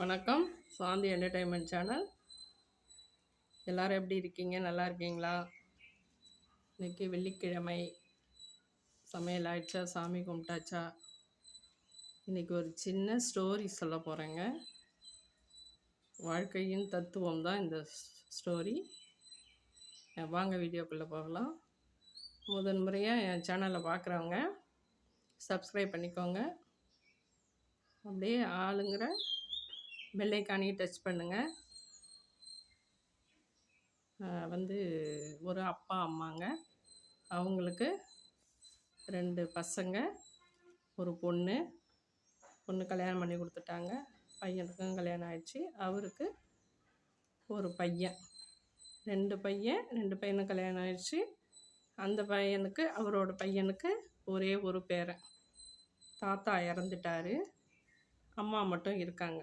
வணக்கம். சாந்தி entertainment channel எல்லோரும் எப்படி இருக்கீங்க? நல்லா இருக்கீங்களா? இன்னைக்கு வெள்ளிக்கிழமை. சமையல் ஆயிடுச்சா? சாமி கும்பிட்டாச்சா? இன்றைக்கி ஒரு சின்ன ஸ்டோரி சொல்ல போகிறேங்க வாழ்க்கையின் தத்துவம் தான் இந்த ஸ்டோரி வாங்க வீடியோக்குள்ளே போகலாம். முதன் முறையாக என் சேனலை பார்க்குறவங்க சப்ஸ்கிரைப் பண்ணிக்கோங்க. அப்படியே ஆளுங்கிற பெல்லைக்கானையும் டச் பண்ணுங்கள் வந்து ஒரு அப்பா அம்மாங்க. அவங்களுக்கு ரெண்டு பசங்க ஒரு பொண்ணு. பொண்ணு கல்யாணம் பண்ணி கொடுத்துட்டாங்க. பையனுக்கும் கல்யாணம் ஆயிடுச்சு. அவருக்கு ஒரு பையன். ரெண்டு பையன் ரெண்டு பையனும் கல்யாணம் ஆயிடுச்சு. அந்த பையனுக்கு அவரோட பையனுக்கு ஒரே ஒரு பேரன். தாத்தா இறந்துட்டாரு. அம்மா மட்டும் இருக்காங்க.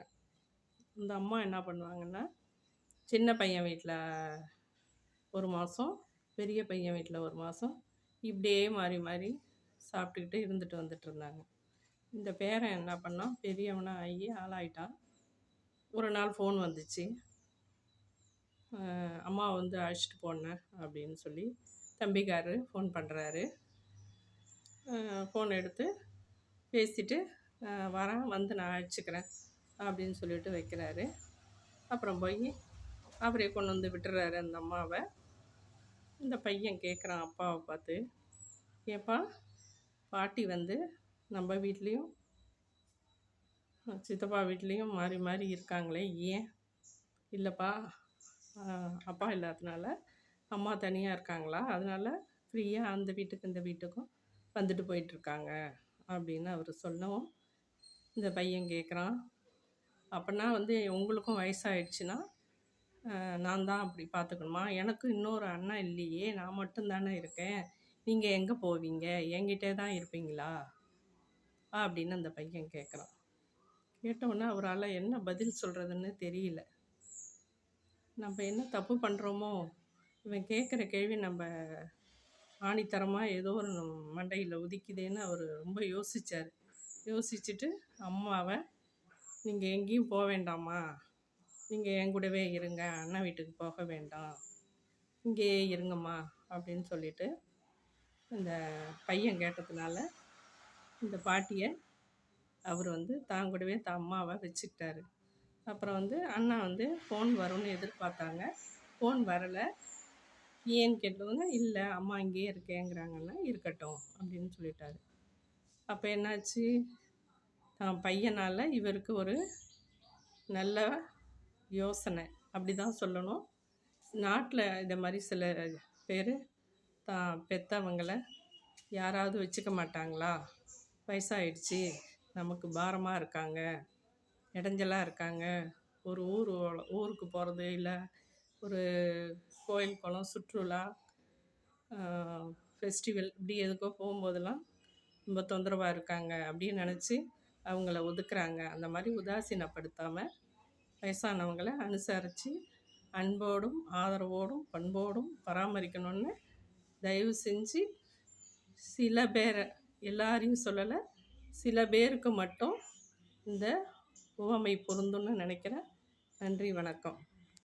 இந்த அம்மா என்ன பண்ணுவாங்கன்னா சின்ன பையன் வீட்டில் ஒரு மாதம் பெரிய பையன் வீட்டில் ஒரு மாதம் இப்படியே மாறி மாறி சாப்பிட்டுக்கிட்டு இருந்துட்டு வந்துட்டு இருந்தாங்க. இந்த பேரன் என்ன பண்ணான் பெரியவனாக ஆகி ஆளாயிட்டான். ஒரு நாள் ஃபோன் வந்துச்சு. அம்மா வந்து அழைச்சிட்டு போனேன் அப்படின்னு சொல்லி தம்பிக்காரு ஃபோன் பண்ணுறாரு ஃபோன் எடுத்து பேசிவிட்டு வரேன் வந்து நான் அழைச்சிக்கிறேன். அப்படின்னு சொல்லிட்டு வைக்கிறாரு. அப்புறம் போய் அவரே கொண்டு வந்து விட்டுறாரு அந்த அம்மாவை. இந்த பையன் கேட்குறான் அப்பாவை பார்த்து ஏப்பா பாட்டி வந்து நம்ம வீட்லேயும் சித்தப்பா வீட்லேயும் மாறி மாறி இருக்காங்களே ஏன்? இல்லைப்பா அப்பா இல்லாததுனால அம்மா தனியாக இருக்காங்களா? அதனால் ஃப்ரீயாக அந்த வீட்டுக்கு இந்த வீட்டுக்கும் வந்துட்டு போயிட்டுருக்காங்க அப்படின்னு அவர் சொல்லவும் இந்த பையன் கேட்குறான் அப்படின்னா வந்து உங்களுக்கும் வயசாகிடுச்சுன்னா நான் தான் அப்படி பார்த்துக்கணுமா எனக்கு இன்னொரு அண்ணன் இல்லையே நான் மட்டும்தானே இருக்கேன். நீங்கள் எங்கே போவீங்க? என்கிட்டே தான் இருப்பீங்களா? அப்படின்னு அந்த பையன் கேட்குறான் கேட்டவுடனே அவரால் என்ன பதில் சொல்கிறதுன்னு தெரியல. நம்ம என்ன தப்பு பண்ணுறோமோ இவன் கேட்குற கேள்வி நம்ம ஆணித்தரமாக ஏதோ ஒரு மண்டையில் உதிக்குதேன்னு அவர் ரொம்ப யோசித்தார் யோசிச்சுட்டு அம்மாவை நீங்கள் எங்கேயும் போக வேண்டாமா? நீங்கள் என் கூடவே இருங்க அண்ணா வீட்டுக்கு போக வேண்டாம். இங்கேயே இருங்கம்மா அப்படின்னு சொல்லிட்டு இந்த பையன் கேட்டதுனால இந்த பாட்டியை அவர் வந்து தான் கூடவே தான் அம்மாவை வச்சுக்கிட்டாரு. அப்புறம் வந்து அண்ணா வந்து ஃபோன் வரும்னு எதிர்பார்த்தாங்க. ஃபோன் வரலை. ஏன்னு கேட்டவங்க இல்லை அம்மா இங்கேயே இருக்கேங்கிறாங்கன்னா இருக்கட்டும் அப்படின்னு சொல்லிட்டாரு. அப்போ என்னாச்சு? பையனால் இவருக்கு ஒரு நல்ல யோசனை. அப்படி தான் சொல்லணும். நாட்டில் இந்த மாதிரி சில பேர் தான் பெற்றவங்கள யாராவது வச்சுக்க மாட்டாங்களா? வயசாகிடுச்சு நமக்கு பாரமாக இருக்காங்க. இடைஞ்சலாக இருக்காங்க. ஒரு ஊர் ஊருக்கு போகிறது இல்லை ஒரு கோயில் குளம் சுற்றுலா ஃபெஸ்டிவல் இப்படி எதுக்கோ போகும்போதெல்லாம் ரொம்ப தொந்தரவாக இருக்காங்க அப்படின்னு நினச்சி அவங்கள ஒதுக்குறாங்க. அந்த மாதிரி உதாசீனப்படுத்தாமல் வயசானவங்களை அனுசரித்து அன்போடும் ஆதரவோடும் பண்போடும் பராமரிக்கணும்னு தயவு செஞ்சு சில பேரை எல்லாரையும் சொல்லலை சில பேருக்கு மட்டும் இந்த உவமை பொருந்தும்னு நினைக்கிறேன். நன்றி வணக்கம்.